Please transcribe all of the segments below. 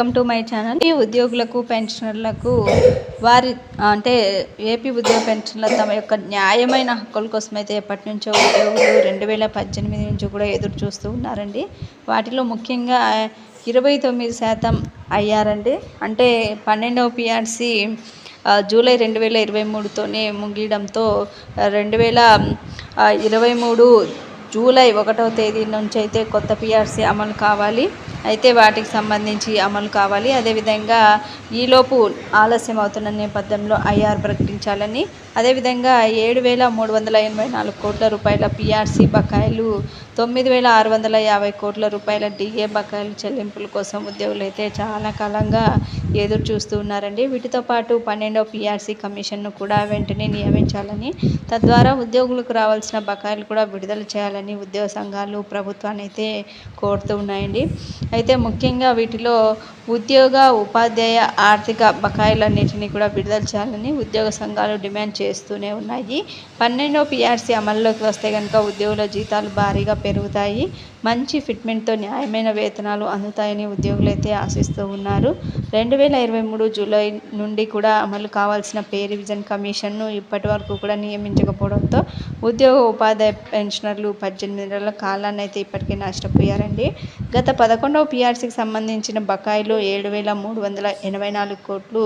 Welcome to my channel. ఈ ఉద్యోగులకు పెన్షనర్లకు వారి అంటే ఏపీ ఉద్యోగ పెన్షన్ల తమ యొక్క న్యాయమైన హక్కుల కోసం అయితే ఎప్పటి నుంచో ఉద్యోగులు రెండు వేల పద్దెనిమిది నుంచి కూడా ఎదురు చూస్తూ ఉన్నారండి. వాటిలో ముఖ్యంగా ఇరవై తొమ్మిది శాతం అయ్యారండి. అంటే పన్నెండవ పిఆర్సి జూలై రెండు వేల ఇరవై మూడుతోనే ముగియడంతో రెండు వేల ఇరవై మూడు జూలై ఒకటవ తేదీ నుంచి అయితే కొత్త పిఆర్సీ అమలు కావాలి. అయితే వాటికి సంబంధించి అమలు కావాలి. అదేవిధంగా ఈలోపు ఆలస్యం అవుతున్న నేపథ్యంలో ఐఆర్ ప్రకటించాలని. అదేవిధంగా ఏడు వేల మూడు వందల ఎనభై నాలుగు కోట్ల రూపాయల పిఆర్సీ బకాయిలు తొమ్మిది వేల ఆరు వందల యాభై కోట్ల రూపాయల డిఏ బకాయిల చెల్లింపుల కోసం ఉద్యోగులు అయితే చాలా కాలంగా ఎదురు చూస్తూ ఉన్నారండి. వీటితో పాటు పన్నెండవ పిఆర్సీ కమిషన్ను కూడా వెంటనే నియమించాలని. తద్వారా ఉద్యోగులకు రావాల్సిన బకాయిలు కూడా విడుదల చేయాలని ఉద్యోగ సంఘాలు ప్రభుత్వాన్ని అయితే కోరుతూ ఉన్నాయండి. అయితే ముఖ్యంగా వీటిలో ఉద్యోగ ఉపాధ్యాయ ఆర్థిక బకాయిలన్నింటినీ కూడా విడుదల చేయాలని ఉద్యోగ సంఘాలు డిమాండ్ చేస్తూనే ఉన్నాయి. పన్నెండో పిఆర్సీ అమల్లోకి వస్తే కనుక ఉద్యోగుల జీతాలు భారీగా పెరుగుతాయి. మంచి ఫిట్మెంట్తో న్యాయమైన వేతనాలు అందుతాయని ఉద్యోగులు అయితే ఆశిస్తూ ఉన్నారు. రెండు వేల ఇరవై మూడు జూలై నుండి కూడా అమలు కావాల్సిన పే రివిజన్ కమిషన్ను ఇప్పటి వరకు కూడా నియమించకపోవడంతో ఉద్యోగ ఉపాధ్యాయ పెన్షనర్లు పద్దెనిమిది నెలల కాలాన్ని అయితే ఇప్పటికే నష్టపోయారండి. గత పదకొండవ పిఆర్సీకి సంబంధించిన బకాయిలు ఏడు వేల మూడు వందల ఎనభై నాలుగు కోట్లు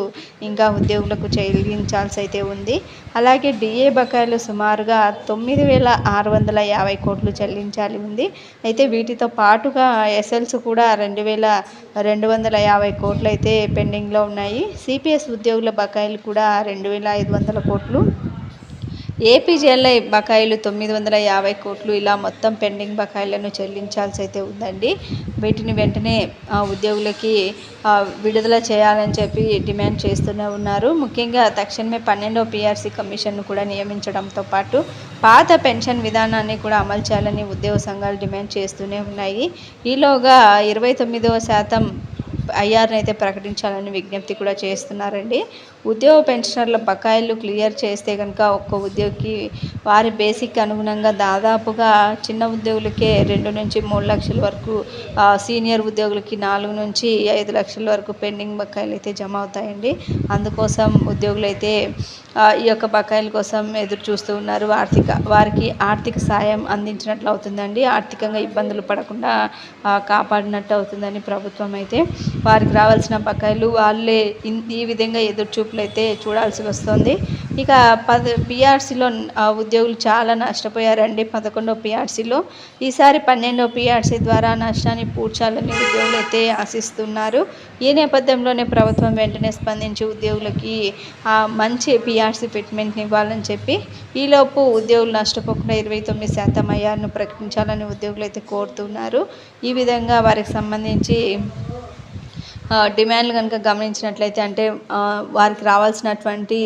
ఇంకా ఉద్యోగులకు చెల్లించాల్సి అయితే ఉంది. అలాగే డిఏ బకాయిలు సుమారుగా తొమ్మిది వేల ఆరు వందల యాభై కోట్లు చెల్లించాలి ఉంది. అయితే వీటితో పాటుగా ఎస్ఎల్స్ కూడా రెండు వేల రెండు వందల యాభై కోట్లు అయితే పెండింగ్లో ఉన్నాయి. సిపిఎస్ ఉద్యోగుల బకాయిలు కూడా రెండు వేల ఐదు వందల కోట్లు. ఏపీజీఎల్ఐ బకాయిలు తొమ్మిది వందల యాభై కోట్లు. ఇలా మొత్తం పెండింగ్ బకాయిలను చెల్లించాల్సి అయితే ఉందండి. వీటిని వెంటనే ఆ, ఉద్యోగులకి విడుదల చేయాలని చెప్పి డిమాండ్ చేస్తూనే ఉన్నారు. ముఖ్యంగా తక్షణమే పన్నెండో పిఆర్సీ కమిషన్ను కూడా నియమించడంతో పాటు పాత పెన్షన్ విధానాన్ని కూడా అమలు చేయాలని ఉద్యోగ సంఘాలు డిమాండ్ చేస్తూనే ఉన్నాయి. ఈలోగా ఇరవై తొమ్మిదవ శాతం ఐఆర్ని అయితే ప్రకటించాలని విజ్ఞప్తి కూడా చేస్తున్నారండి. ఉద్యోగ పెన్షనర్ల బకాయిలు క్లియర్ చేస్తే కనుక ఒక్క ఉద్యోగికి వారి బేసిక్ అనుగుణంగా దాదాపుగా చిన్న ఉద్యోగులకే రెండు నుంచి మూడు లక్షల వరకు సీనియర్ ఉద్యోగులకి నాలుగు నుంచి ఐదు లక్షల వరకు పెండింగ్ బకాయిలు అయితే జమ అవుతాయండి. అందుకోసం ఉద్యోగులు అయితే ఈ యొక్క బకాయిల కోసం ఎదురు చూస్తూ ఉన్నారు. ఆర్థిక వారికి ఆర్థిక సాయం అందించినట్లు అవుతుందండి. ఆర్థికంగా ఇబ్బందులు పడకుండా కాపాడినట్టు అవుతుందని ప్రభుత్వం అయితే వారికి రావాల్సిన బకాయిలు వాళ్ళే ఈ విధంగా ఎదురు చూపులు అయితే చూడాల్సి వస్తుంది. ఇక పద పిఆర్సీలో ఉద్యోగులు చాలా నష్టపోయారండి. పదకొండో పిఆర్సీలో ఈసారి పన్నెండో పిఆర్సీ ద్వారా నష్టాన్ని పూడ్చాలని ఉద్యోగులు అయితే ఆశిస్తున్నారు. ఈ నేపథ్యంలోనే ప్రభుత్వం వెంటనే స్పందించి ఉద్యోగులకి మంచి పిఆర్సీ ఫిట్మెంట్ని ఇవ్వాలని చెప్పి ఈలోపు ఉద్యోగులు నష్టపోకుండా ఇరవై తొమ్మిది శాతం అయ్యారును ప్రకటించాలని ఉద్యోగులు అయితే కోరుతున్నారు. ఈ విధంగా వారికి సంబంధించి డిమాండ్లు కనుక గమనించినట్లయితే అంటే వారికి రావాల్సినటువంటి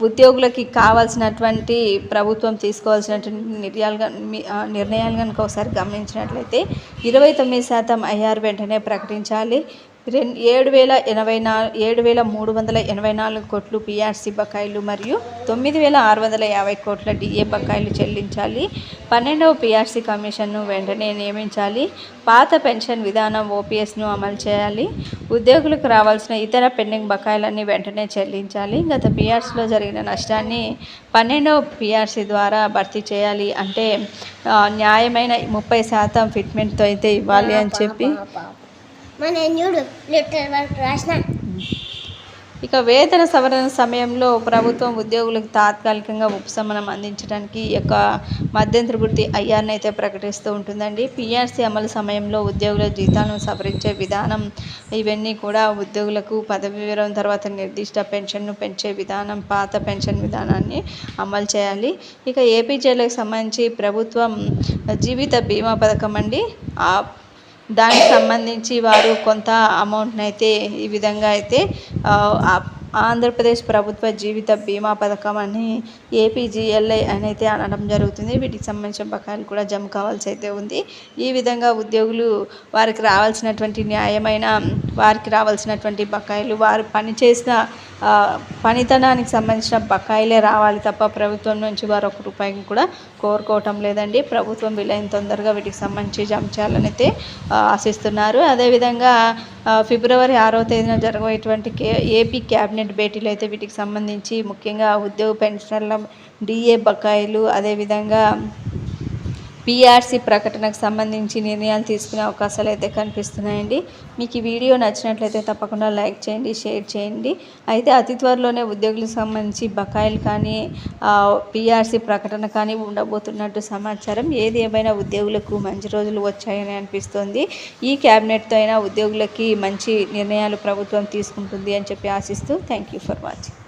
ఉద్యోగులకి కావాల్సినటువంటి ప్రభుత్వం తీసుకోవాల్సినటువంటి నిర్యాలు నిర్ణయాలు కనుక ఒకసారి గమనించినట్లయితే ఇరవై తొమ్మిది శాతం ఐఆర్ వెంటనే ప్రకటించాలి. రెం ఏడు వేల ఎనభై నా ఏడు వేల మూడు వందల ఎనభై నాలుగు కోట్లు పిఆర్సీ బకాయిలు మరియు తొమ్మిది వేల ఆరు వందల యాభై కోట్ల డిఏ బకాయిలు చెల్లించాలి. పన్నెండవ పిఆర్సీ కమిషన్ను వెంటనే నియమించాలి. పాత పెన్షన్ విధానం ఓపీఎస్ను అమలు చేయాలి. ఉద్యోగులకు రావాల్సిన ఇతర పెండింగ్ బకాయిలన్నీ వెంటనే చెల్లించాలి. గత పిఆర్సీలో జరిగిన నష్టాన్ని పన్నెండవ పిఆర్సీ ద్వారా భర్తీ చేయాలి అంటే న్యాయమైన ముప్పై శాతం ఫిట్మెంట్తో అయితే ఇవ్వాలి అని చెప్పి మన చూడు లెటర్ రాసిన. ఇక వేతన సవరణ సమయంలో ప్రభుత్వం ఉద్యోగులకు తాత్కాలికంగా ఉపశమనం అందించడానికి ఈ యొక్క మధ్యంతర వృత్తి ఐఆర్ని అయితే ప్రకటిస్తూ ఉంటుందండి. పిఆర్సీ అమలు సమయంలో ఉద్యోగుల జీతాలను సవరించే విధానం ఇవన్నీ కూడా ఉద్యోగులకు పదవి విరమణ తర్వాత నిర్దిష్ట పెన్షన్ను పెంచే విధానం పాత పెన్షన్ విధానాన్ని అమలు చేయాలి. ఇక ఏపీజేలకు సంబంధించి ప్రభుత్వం జీవిత బీమా పథకం అండి. దానికి సంబంధించి వారు కొంత అమౌంట్ని అయితే ఈ విధంగా అయితే ఆంధ్రప్రదేశ్ ప్రభుత్వ జీవిత బీమా పథకం అని ఏపీజీఎల్ఐ అని అయితే అనడం జరుగుతుంది. వీటికి సంబంధించిన బకాయిలు కూడా జమ కావాల్సి అయితే ఉంది. ఈ విధంగా ఉద్యోగులు వారికి రావాల్సినటువంటి న్యాయమైన వారికి రావాల్సినటువంటి బకాయిలు వారు పనిచేసిన పనితనానికి సంబంధించిన బకాయిలే రావాలి తప్ప ప్రభుత్వం నుంచి వారు ఒక రూపాయిని కూడా కోరుకోవటం లేదండి. ప్రభుత్వం వీలైన తొందరగా వీటికి సంబంధించి జమ చేయాలని అయితే ఆశిస్తున్నారు. అదేవిధంగా ఫిబ్రవరి ఆరో తేదీన జరగబోయేటువంటి కే ఏపీ క్యాబినెట్ భేటీలు అయితే వీటికి సంబంధించి ముఖ్యంగా ఉద్యోగ పెన్షనర్ల డిఏ బకాయిలు అదేవిధంగా పీఆర్సీ ప్రకటనకు సంబంధించి నిర్ణయాలు తీసుకునే అవకాశాలు అయితే కనిపిస్తున్నాయండి. మీకు ఈ వీడియో నచ్చినట్లయితే తప్పకుండా లైక్ చేయండి షేర్ చేయండి. అయితే అతి త్వరలోనే ఉద్యోగులకు సంబంధించి బకాయిలు కానీ పిఆర్సీ ప్రకటన కానీ ఉండబోతున్నట్టు సమాచారం ఏది ఏమైనా ఉద్యోగులకు మంచి రోజులు వచ్చాయని అనిపిస్తోంది. ఈ క్యాబినెట్తో అయినా ఉద్యోగులకి మంచి నిర్ణయాలు ప్రభుత్వం తీసుకుంటుంది అని చెప్పి ఆశిస్తూ థ్యాంక్ యూ ఫర్ వాచింగ్.